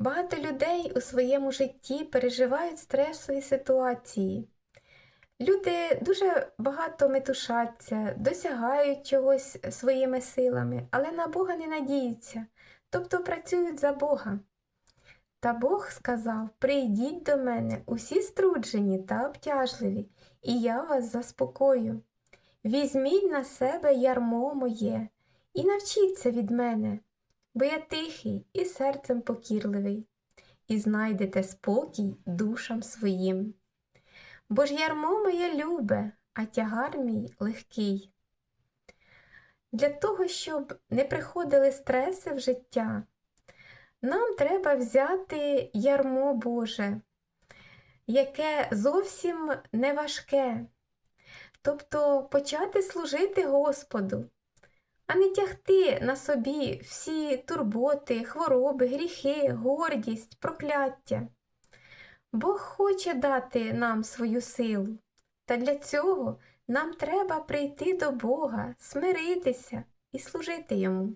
Багато людей у своєму житті переживають стресові ситуації. Люди дуже багато метушаться, досягають чогось своїми силами, але на Бога не надіються, тобто працюють за Бога. Та Бог сказав: Прийдіть до мене, усі струджені та обтяжливі, і я вас заспокою. Візьміть на себе ярмо моє і навчіться від мене, бо я тихий і серцем покірливий, і знайдете спокій душам своїм. Бо ж ярмо моє любе, а тягар мій легкий. Для того, щоб не приходили стреси в життя, нам треба взяти ярмо Боже, яке зовсім не важке, тобто почати служити Господу, а не тягти на собі всі турботи, хвороби, гріхи, гордість, прокляття. Бог хоче дати нам свою силу, та для цього нам треба прийти до Бога, смиритися і служити Йому.